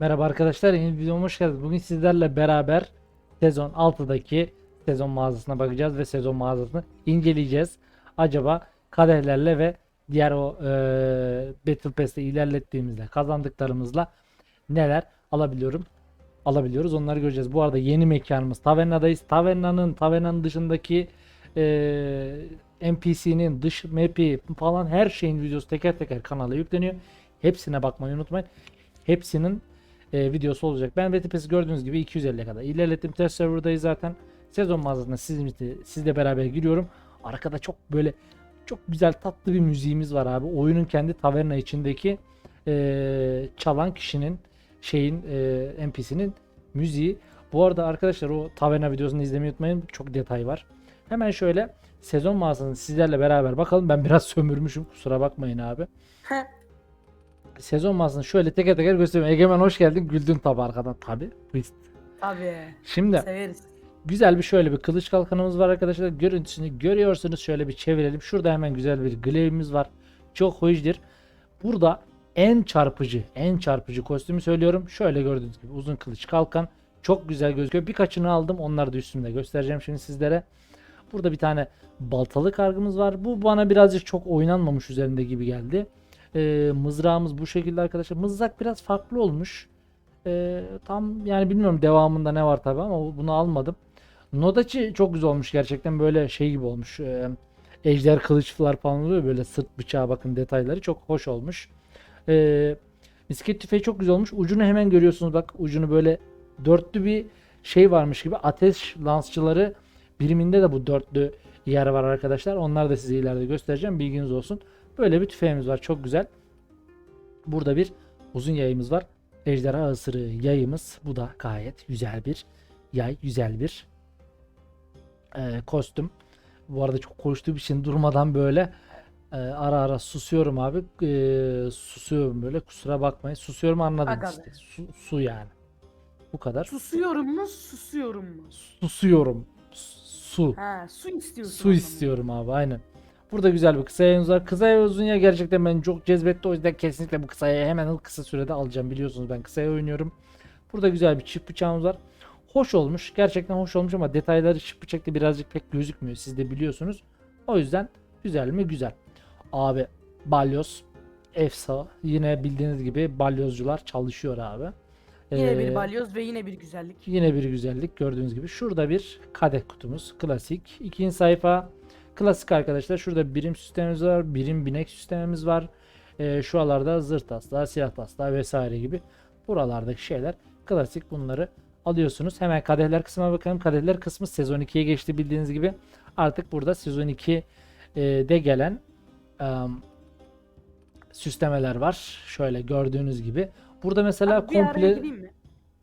Merhaba arkadaşlar, yeni videoma hoş geldiniz. Bugün sizlerle beraber sezon 6'daki sezon mağazasına bakacağız ve sezon mağazasını inceleyeceğiz. Acaba kadehlerle ve diğer o e, Battle Pass'te ilerlettiğimizde kazandıklarımızla neler alabiliyorum alabiliyoruz onları göreceğiz. Bu arada yeni mekanımız Taverna'dayız. Taverna'nın Taverna'nın dışındaki e, NPC'nin dış map'i falan her şeyin videosu teker teker kanala yükleniyor. Hepsine bakmayı unutmayın. Hepsinin e, videosu olacak. Ben VTP'si gördüğünüz gibi 250'ye kadar ilerlettim. Test serverdayız zaten. Sezon mağazasına sizle, sizle beraber giriyorum. Arkada çok böyle çok güzel tatlı bir müziğimiz var abi. Oyunun kendi taverna içindeki e, çalan kişinin şeyin e, NPC'nin müziği. Bu arada arkadaşlar o taverna videosunu izlemeyi unutmayın. Çok detay var. Hemen şöyle sezon mağazasını sizlerle beraber bakalım. Ben biraz sömürmüşüm. Kusura bakmayın abi. Sezon mağazasını şöyle teker teker göstereyim. Egemen hoş geldin. Güldün tabi arkadan tabi. Tabii. Şimdi Severiz. güzel bir şöyle bir kılıç kalkanımız var arkadaşlar. Görüntüsünü görüyorsunuz. Şöyle bir çevirelim. Şurada hemen güzel bir glaive'imiz var. Çok hoşdur. Burada en çarpıcı, en çarpıcı kostümü söylüyorum. Şöyle gördüğünüz gibi uzun kılıç kalkan. Çok güzel gözüküyor. Birkaçını aldım. Onları da üstümde göstereceğim şimdi sizlere. Burada bir tane baltalı kargımız var. Bu bana birazcık çok oynanmamış üzerinde gibi geldi. Ee, mızrağımız bu şekilde arkadaşlar. Mızrak biraz farklı olmuş. Ee, tam yani bilmiyorum devamında ne var tabi ama bunu almadım. Nodachi çok güzel olmuş gerçekten böyle şey gibi olmuş. Ee, ejder kılıçlar falan oluyor böyle sırt bıçağı bakın detayları çok hoş olmuş. Ee, misket tüfeği çok güzel olmuş. Ucunu hemen görüyorsunuz bak ucunu böyle dörtlü bir şey varmış gibi. Ateş lansçıları biriminde de bu dörtlü yer var arkadaşlar. Onları da size ileride göstereceğim. Bilginiz olsun. Böyle bir tüfeğimiz var. Çok güzel. Burada bir uzun yayımız var. Ejderha ısırığı yayımız. Bu da gayet güzel bir yay. Güzel bir e, kostüm. Bu arada çok konuştuğum için durmadan böyle e, ara ara susuyorum abi. E, susuyorum böyle. Kusura bakmayın. Susuyorum anladınız Aga işte. Su, su yani. Bu kadar. Susuyorum mu? Susuyorum mu? Susuyorum. Su. Ha, su istiyorsun. Su istiyorum abi aynen. Burada güzel bir kısa yayınımız var. Kısa yayın uzun ya gerçekten beni çok cezbetti. O yüzden kesinlikle bu kısa yayı hemen kısa sürede alacağım. Biliyorsunuz ben kısa yayı oynuyorum. Burada güzel bir çift bıçağımız var. Hoş olmuş. Gerçekten hoş olmuş ama detayları çift bıçakta birazcık pek gözükmüyor. Siz de biliyorsunuz. O yüzden güzel mi? Güzel. Abi balyoz efsa. Yine bildiğiniz gibi balyozcular çalışıyor abi. Yine Ee, bir balyoz ve yine bir güzellik. Yine bir güzellik gördüğünüz gibi. Şurada bir kadeh kutumuz. Klasik. İkinci sayfa. Klasik arkadaşlar. Şurada birim sistemimiz var. Birim binek sistemimiz var. Ee, şuralarda zırt taslar, siyah taslar vesaire gibi. Buralardaki şeyler klasik. Bunları alıyorsunuz. Hemen kadehler kısmına bakalım. Kadehler kısmı sezon 2'ye geçti bildiğiniz gibi. Artık burada sezon 2 e, de gelen em, süslemeler var. Şöyle gördüğünüz gibi. Burada mesela Abi komple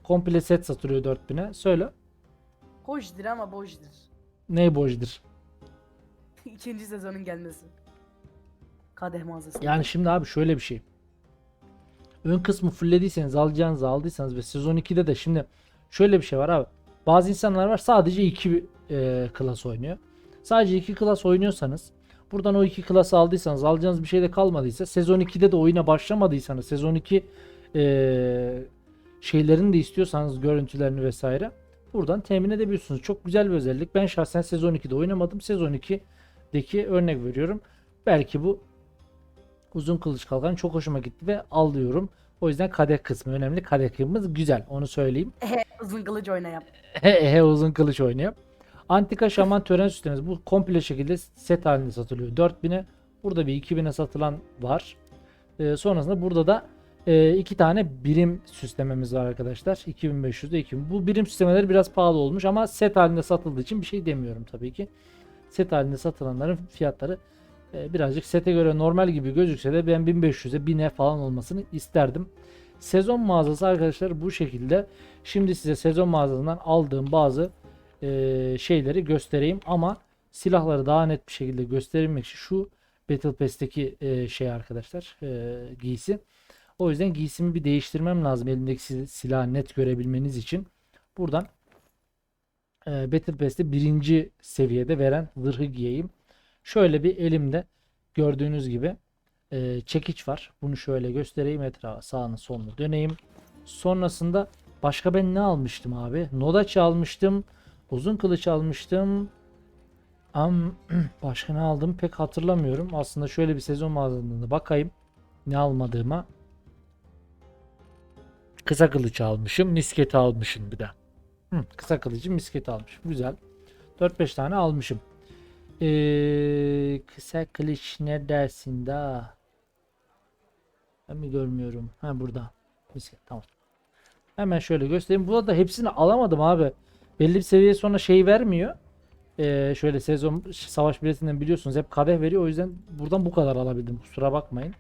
komple set satılıyor 4000'e. Söyle. Hoşdur ama boşdur. Ne boşdur? İkinci sezonun gelmesi. Kadeh mağazası. Yani şimdi abi şöyle bir şey. Ön kısmı fulllediyseniz alacağınızı aldıysanız ve sezon 2'de de şimdi şöyle bir şey var abi. Bazı insanlar var sadece 2 e, klas oynuyor. Sadece 2 klas oynuyorsanız buradan o 2 klası aldıysanız alacağınız bir şey de kalmadıysa sezon 2'de de oyuna başlamadıysanız sezon 2 e, şeylerini de istiyorsanız görüntülerini vesaire buradan temin edebiliyorsunuz. Çok güzel bir özellik. Ben şahsen sezon 2'de oynamadım. Sezon 2'deki örnek veriyorum. Belki bu uzun kılıç kalkan çok hoşuma gitti ve alıyorum. O yüzden kadeh kısmı önemli. Kadeh kısmımız güzel. Onu söyleyeyim. Ehe, uzun kılıç oynayam. Ehe uzun kılıç oynuyor. Antika şaman tören sistemimiz. Bu komple şekilde set halinde satılıyor. 4000'e. Burada bir 2000'e satılan var. Ee, sonrasında burada da e, iki tane birim süslememiz var arkadaşlar. 2500'de 2000. Bu birim süslemeleri biraz pahalı olmuş ama set halinde satıldığı için bir şey demiyorum tabii ki. Set halinde satılanların fiyatları e, birazcık sete göre normal gibi gözükse de ben 1500'e 1000'e falan olmasını isterdim. Sezon mağazası arkadaşlar bu şekilde. Şimdi size sezon mağazasından aldığım bazı e, şeyleri göstereyim ama silahları daha net bir şekilde gösterilmek için şu Battle Pass'teki e, şey arkadaşlar e, giysi. O yüzden giysimi bir değiştirmem lazım elimdeki sil- silahı net görebilmeniz için. Buradan e, Battle Pass'te birinci seviyede veren zırhı giyeyim. Şöyle bir elimde gördüğünüz gibi e, çekiç var. Bunu şöyle göstereyim etrafa sağını solunu döneyim. Sonrasında başka ben ne almıştım abi? Nodaç almıştım. Uzun kılıç almıştım. Am başka ne aldım pek hatırlamıyorum. Aslında şöyle bir sezon mağazasında bakayım ne almadığıma. Kısa kılıç almışım, misket almışım bir de. Hı, kısa kılıcı misket almışım. Güzel. 4-5 tane almışım. Ee, kısa kılıç ne dersin daha? Ben mi görmüyorum? Ha burada. Misket tamam. Hemen şöyle göstereyim. Burada da hepsini alamadım abi. Belli bir seviye sonra şey vermiyor. Ee, şöyle sezon savaş biletinden biliyorsunuz hep kadeh veriyor. O yüzden buradan bu kadar alabildim. Kusura bakmayın.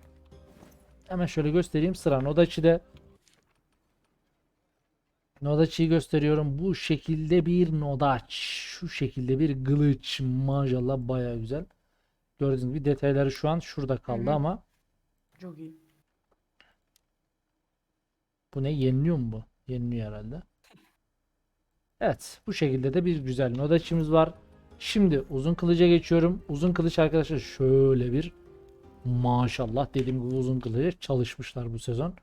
Hemen şöyle göstereyim. Sıra Nodachi'de. Nodachi'yi gösteriyorum. Bu şekilde bir Nodachi. Şu şekilde bir kılıç. Maşallah baya güzel. Gördüğünüz gibi detayları şu an şurada kaldı Hı hı. ama Çok iyi. bu ne? Yeniliyor mu bu? Yeniliyor herhalde. Evet. Bu şekilde de bir güzel Nodachi'miz var. Şimdi uzun kılıca geçiyorum. Uzun kılıç arkadaşlar şöyle bir maşallah dediğim gibi uzun kılıç çalışmışlar bu sezon.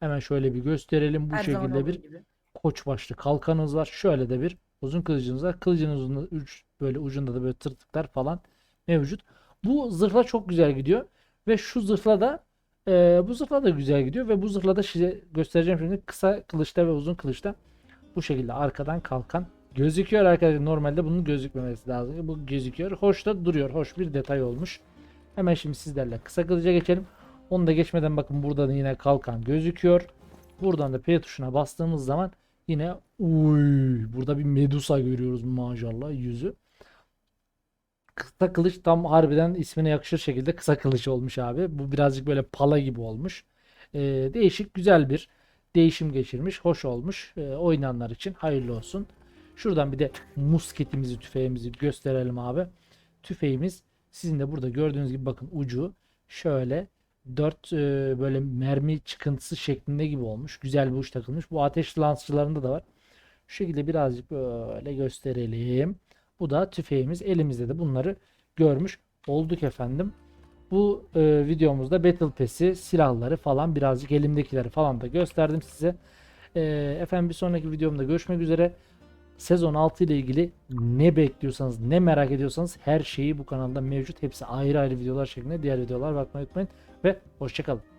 Hemen şöyle bir gösterelim. Bu Her şekilde bir gibi. Koç başlı kalkanınız var. Şöyle de bir uzun kılıcınız var. Kılıcınızın uç, böyle ucunda da böyle tırtıklar falan mevcut. Bu zırhla çok güzel gidiyor. Ve şu zırhla da e, bu zırhla da güzel gidiyor. Ve bu zırhla da size göstereceğim şimdi kısa kılıçta ve uzun kılıçta bu şekilde arkadan kalkan gözüküyor arkadaşlar. Normalde bunun gözükmemesi lazım. Bu gözüküyor. Hoş da duruyor. Hoş bir detay olmuş. Hemen şimdi sizlerle kısa kılıca geçelim. Onu da geçmeden bakın burada da yine kalkan gözüküyor. Buradan da P tuşuna bastığımız zaman yine uy burada bir Medusa görüyoruz maşallah yüzü. Kısa kılıç tam harbiden ismine yakışır şekilde kısa kılıç olmuş abi. Bu birazcık böyle pala gibi olmuş. Ee, değişik güzel bir değişim geçirmiş. Hoş olmuş. Ee, oynayanlar için hayırlı olsun. Şuradan bir de musketimizi, tüfeğimizi gösterelim abi. Tüfeğimiz sizin de burada gördüğünüz gibi bakın ucu şöyle 4 böyle mermi çıkıntısı şeklinde gibi olmuş. Güzel bir uç takılmış. Bu ateş lansçılarında da var. Şu şekilde birazcık böyle gösterelim. Bu da tüfeğimiz. Elimizde de bunları görmüş olduk efendim. Bu e, videomuzda Battle Pass'i, silahları falan birazcık elimdekileri falan da gösterdim size. E, efendim bir sonraki videomda görüşmek üzere. Sezon 6 ile ilgili ne bekliyorsanız, ne merak ediyorsanız her şeyi bu kanalda mevcut. Hepsi ayrı ayrı videolar şeklinde diğer videolar bakmayı unutmayın ve hoşçakalın.